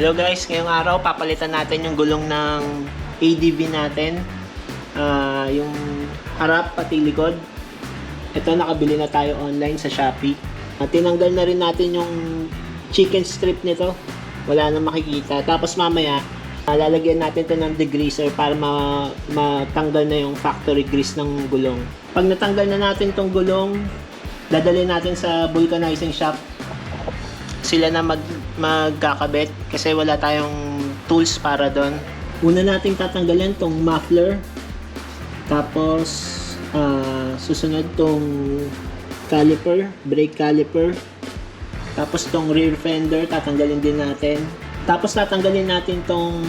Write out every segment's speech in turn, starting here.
Hello guys, ngayong araw papalitan natin yung gulong ng ADV natin. Ah, yung harap pati likod. Ito nakabili na tayo online sa Shopee. At tinanggal na rin natin yung chicken strip nito. Wala na makikita. Tapos mamaya, ah, lalagyan natin to ng degreaser para ma matanggal na yung factory grease ng gulong. Pag natanggal na natin tong gulong, dadalhin natin sa vulcanizing shop sila na mag magkakabit kasi wala tayong tools para doon. Una nating tatanggalin tong muffler. Tapos ah, susunod tong caliper, brake caliper. Tapos tong rear fender tatanggalin din natin. Tapos tatanggalin natin tong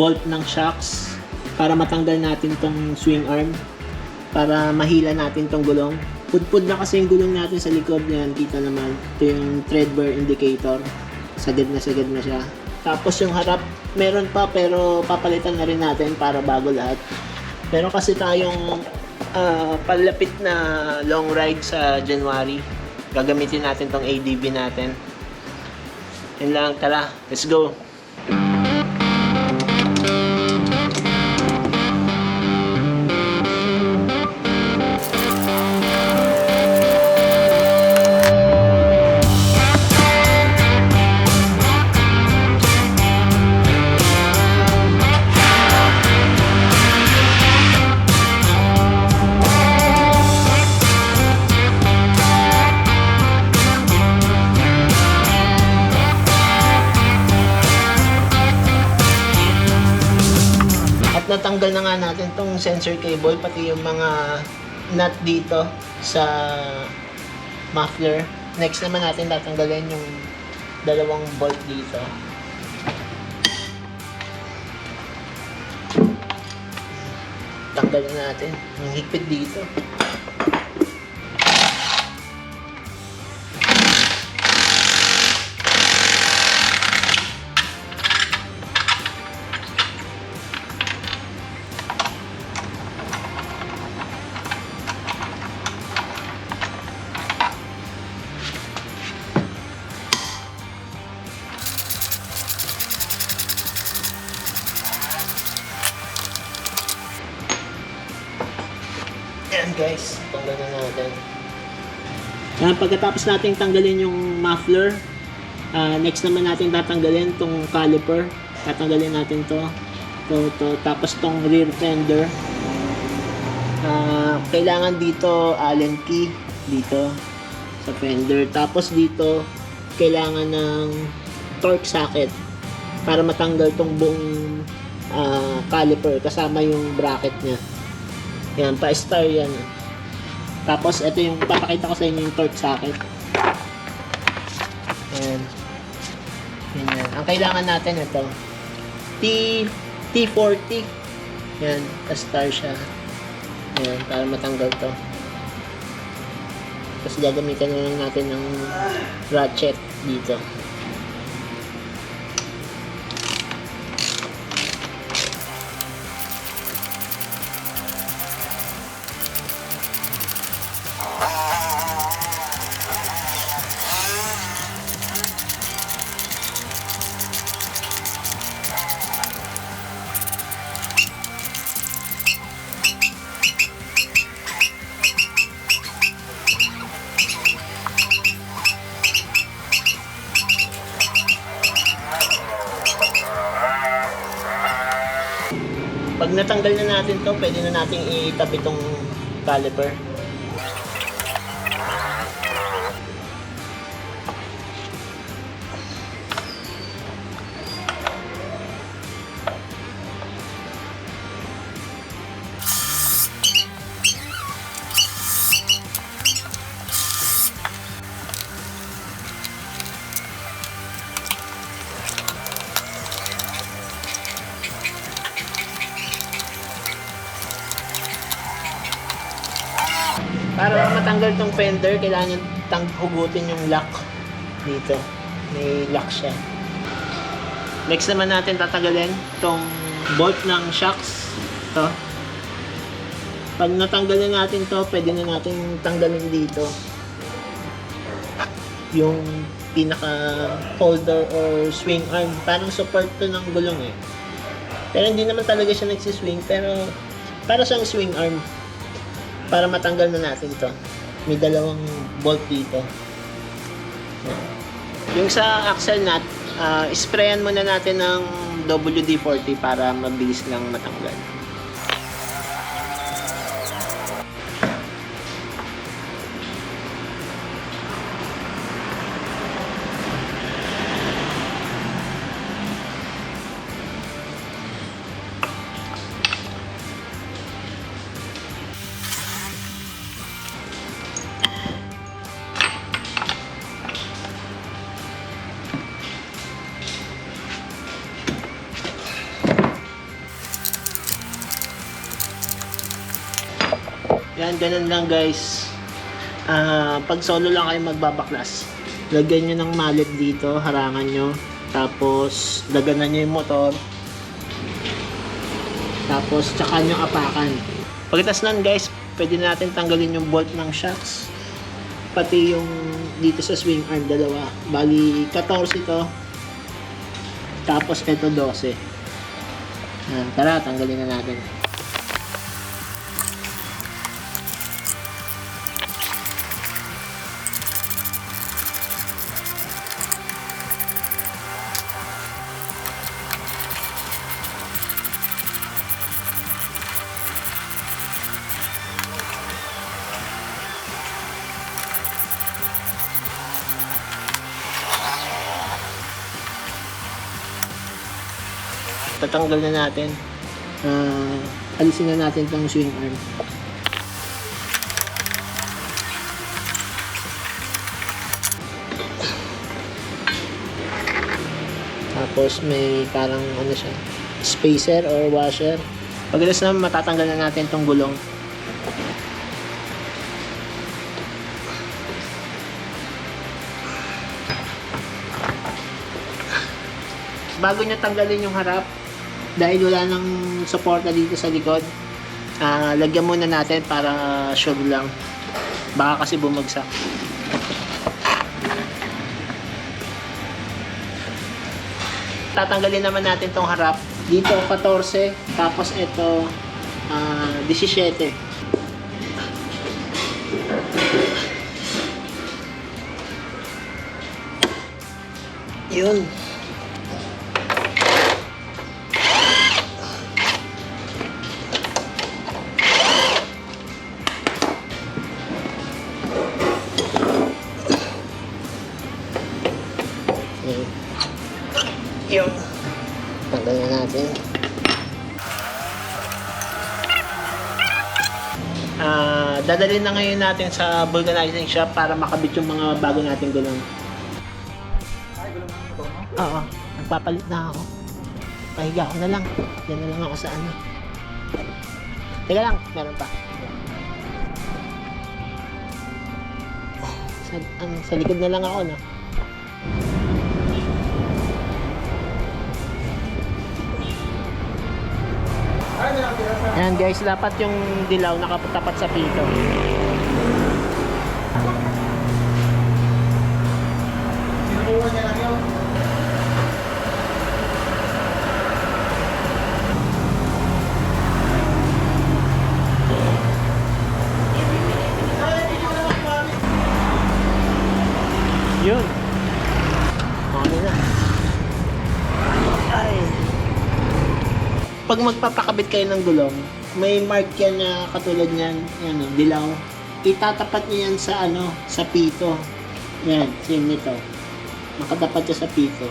bolt ng shocks para matanggal natin tong swing arm para mahila natin tong gulong. Pudpud na kasi yung gulong natin sa likod niyan. Kita naman. Ito yung tread bar indicator. Sagad na sagad na siya. Tapos yung harap, meron pa pero papalitan na rin natin para bago lahat. Pero kasi tayong ah, palapit na long ride sa January. Gagamitin natin tong ADB natin. Yun lang, tara, let's go! Natanggal na nga natin tong sensor cable, pati yung mga nut dito sa muffler. Next naman natin tatanggalin yung dalawang bolt dito. Tanggalin natin. Ang higpit dito. Yan, pagkatapos natin tanggalin yung muffler, ah, next naman natin tatanggalin tong caliper. Tatanggalin natin to. To, to. Tapos tong rear fender. Ah, kailangan dito allen key dito sa fender. Tapos dito kailangan ng torque socket para matanggal tong buong ah, caliper kasama yung bracket niya. Yan, pa-star yan. Tapos, ito yung papakita ko sa inyo yung torque socket. Yan. Yan yan. Ang kailangan natin ito. T, T40. Yan, pa-star siya. Yan, para matanggal to. Tapos gagamitan na lang natin ng ratchet dito. Nating itabi itong caliper. Fender, kailangan yung tang hugutin yung lock dito. May lock siya. Next naman natin tatanggalin tong bolt ng shocks. To. Pag natanggalin natin to, pwede na natin tanggalin dito yung pinaka holder or swing arm. Parang support to ng gulong eh. Pero hindi naman talaga siya nagsiswing, pero para siyang swing arm. Para matanggal na natin to. May dalawang bolt dito. Yung sa axle nut, ah, sprayan muna natin ng WD-40 para mabilis lang matanggal. Yan, ganun lang guys. Ah, pag solo lang kayo magbabaklas, lagyan nyo ng mallet dito, harangan nyo. Tapos, daganan nyo yung motor. Tapos, tsaka nyo apakan. Pagkatapos nun guys, pwede na natin tanggalin yung bolt ng shocks. Pati yung dito sa swing arm, dalawa. Bali, 14 ito. Tapos, ito 12. Yan, tara, tanggalin na natin. Tatanggal na natin. Ah, alisin na natin tong swing arm. Tapos may parang ano siya, spacer or washer. Pagkalas na matatanggal na natin tong gulong. bago nyo tanggalin yung harap, dahil wala nang suporta dito sa likod, ah, lagyan muna natin para sure lang. Baka kasi bumagsak. Tatanggalin naman natin tong harap. Dito 14, tapos ito ah, 17. Yun. Yun. Dadalhin na ngayon natin sa vulcanizing shop para makabit yung mga bago nating gulong. Oo, nagpapalit na ako. Pahiga ko na lang. Yan na lang ako sa ano. Teka lang, meron pa. Sa, ano, sa likod na lang ako, no? Ayan guys, dapat yung dilaw nakatapat sa pito. Pag magpapakabit kayo ng gulong, may mark yan na katulad niyan, yan o, dilaw. Itatapat niyo yan sa ano, sa pito. Yan, same nito. Makatapat siya sa pito.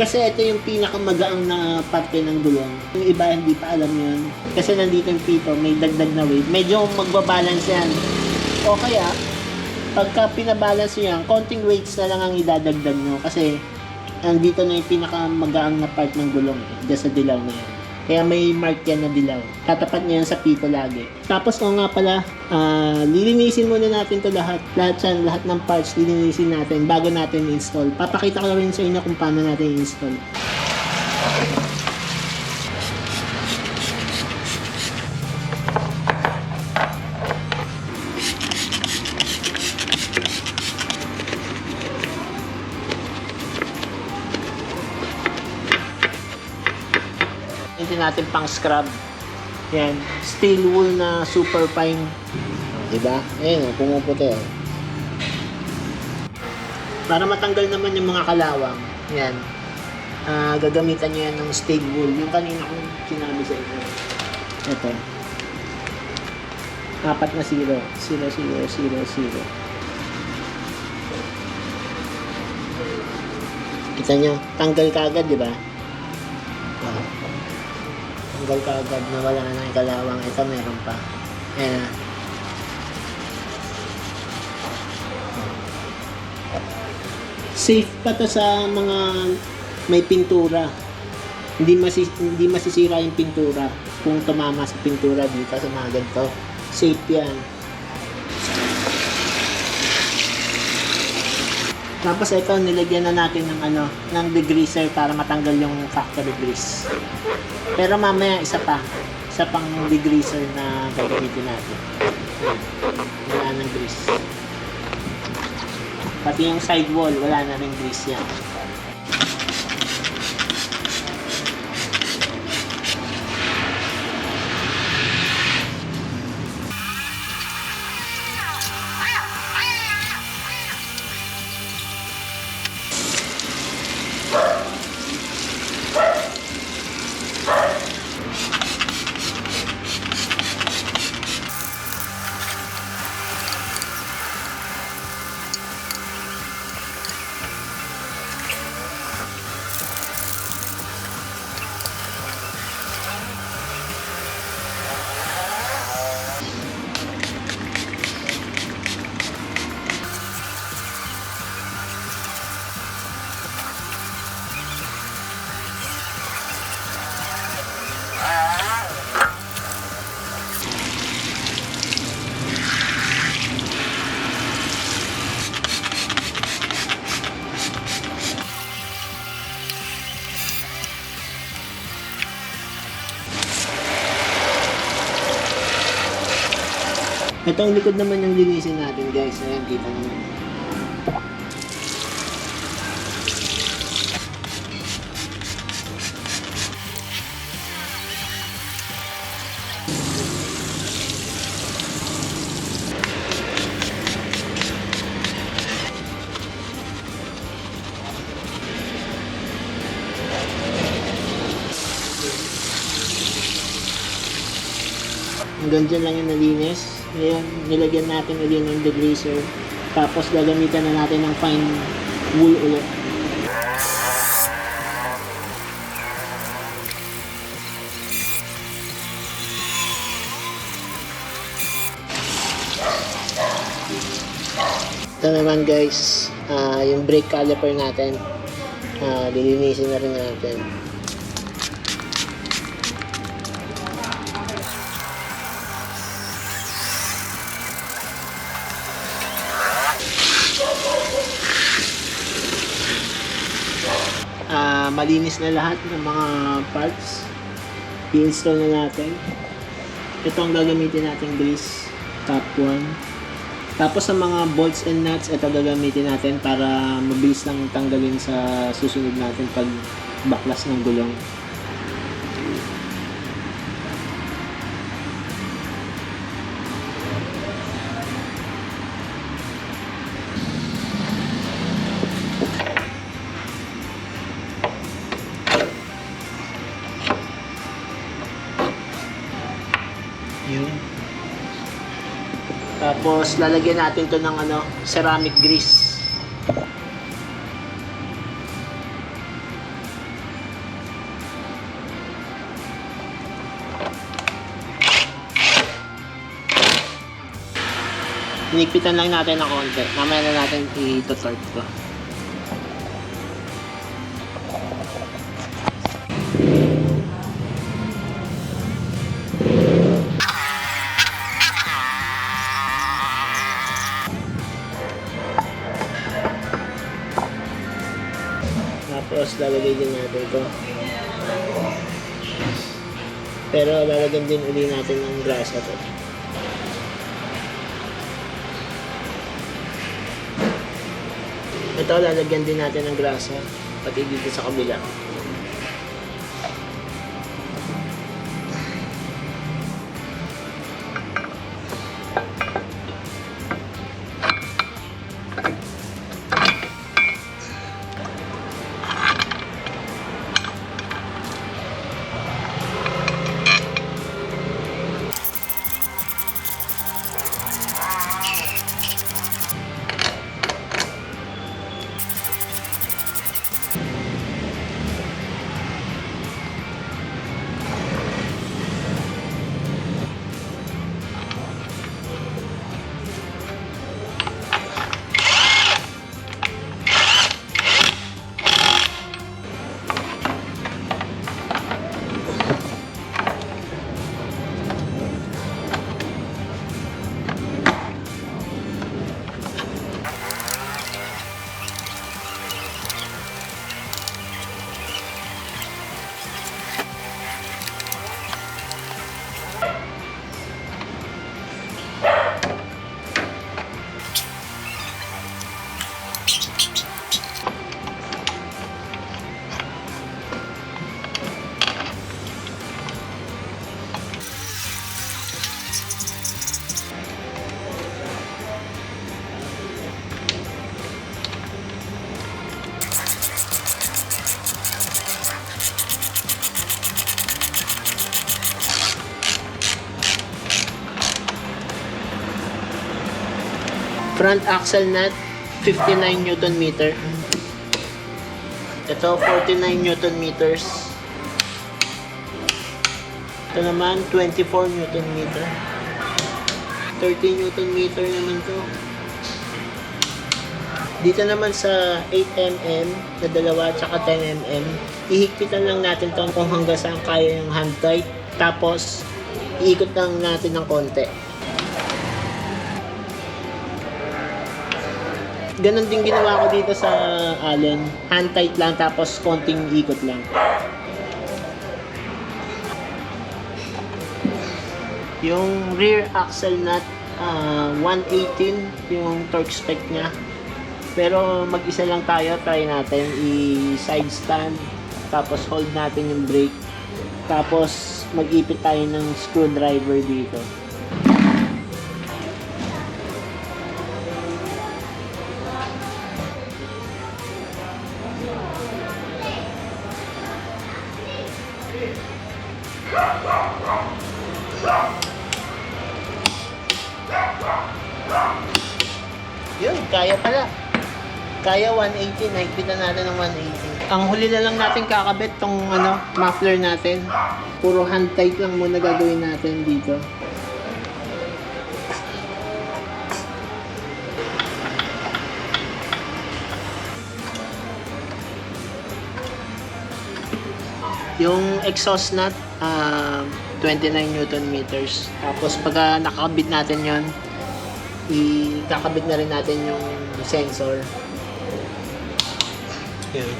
Kasi ito yung pinakamagaang na parte ng gulong. Yung iba hindi pa alam yun. Kasi nandito yung pito, may dagdag na weight. Medyo magbabalance yan. O kaya, pagka pinabalance yan, konting weights na lang ang idadagdag nyo. Kasi, andito na yung pinakamagaang na part ng gulong. eh, Dyan sa dilaw na yan. Kaya may mark yan na dilaw. Tatapat niya yan sa pito lagi. Tapos o nga pala, ah, lilinisin muna natin to lahat. Lahat yan, lahat ng parts, lilinisin natin bago natin install. Papakita ko rin sa inyo kung paano natin install. Scrub. Yan. Steel wool na super fine. Diba? Ayan o, pumuputi o. Para matanggal naman yung mga kalawang. Yan. Ah, gagamitan nyo yan ng steel wool. Yung kanina kong sinabi sa inyo. Ito. Apat na zero. Zero, zero, zero, zero. Kita nyo, tanggal ka di ba? Oh. Tanggal ka agad na wala na yung kalawang. Ito meron pa. Ayan na. Safe pa to sa mga may pintura. Hindi masi hindi masisira yung pintura kung tumama sa pintura dito sa mga ganito. Safe yan. Tapos ito, nilagyan na natin ng ano, ng degreaser para matanggal yung factory grease. Pero mamaya isa pa, isa pang degreaser na gagamitin natin. Wala ng grease. Pati yung sidewall, wala na rin grease yan. Ito ang likod naman yung linisin natin guys. Ayan, kita naman. Hanggang dyan lang yung nalinis. Ngayon, nilagyan natin ulit ng degreaser. Tapos gagamitan na natin ng fine wool ulit. Ito naman guys, ah, yung brake caliper natin. Ah, lilinisin na rin natin. Malinis na lahat ng mga parts. I-install na natin. Ito ang gagamitin nating grease. Top 1. Tapos sa mga bolts and nuts, ito gagamitin natin para mabilis lang tanggalin sa susunod natin pag baklas ng gulong. Yun. Tapos lalagyan natin to ng ano, ceramic grease. Hinigpitan lang natin ng konti. Mamaya na natin i-tort to. Tapos lalagay din natin ito. Pero lalagyan din uli natin ng grasa to. Ito lalagyan din natin ng grasa pati dito sa kabila. Front axle nut, 59 Newton meter. Ito, 49 Newton meters. Ito naman, 24 Newton meter. 30 Newton meter naman to. Dito naman sa 8mm na dalawa tsaka 10mm, ihigpitan lang natin to kung hanggang saan kaya yung hand tight. Tapos, iikot lang natin ng konti. Ganon din ginawa ko dito sa Allen. Hand tight lang tapos konting ikot lang. Yung rear axle nut, ah, 118 yung torque spec niya. Pero mag-isa lang tayo, try natin i-side stand, tapos hold natin yung brake, tapos mag-ipit tayo ng screwdriver dito. Kaya pala. Kaya 180, naigpitan natin ng 180. Ang huli na lang natin kakabit tong ano, muffler natin. Puro hand tight lang muna gagawin natin dito. Yung exhaust nut, ah, 29 Newton meters. Tapos pagka nakakabit natin yon ikakabit na rin natin yung sensor. Yan.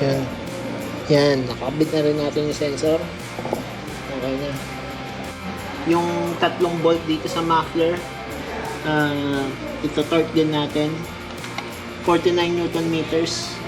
Yan. Yan, nakabit na rin natin yung sensor. Okay na. Yung tatlong bolt dito sa muffler, uh, ito torque din natin. 49 Newton meters.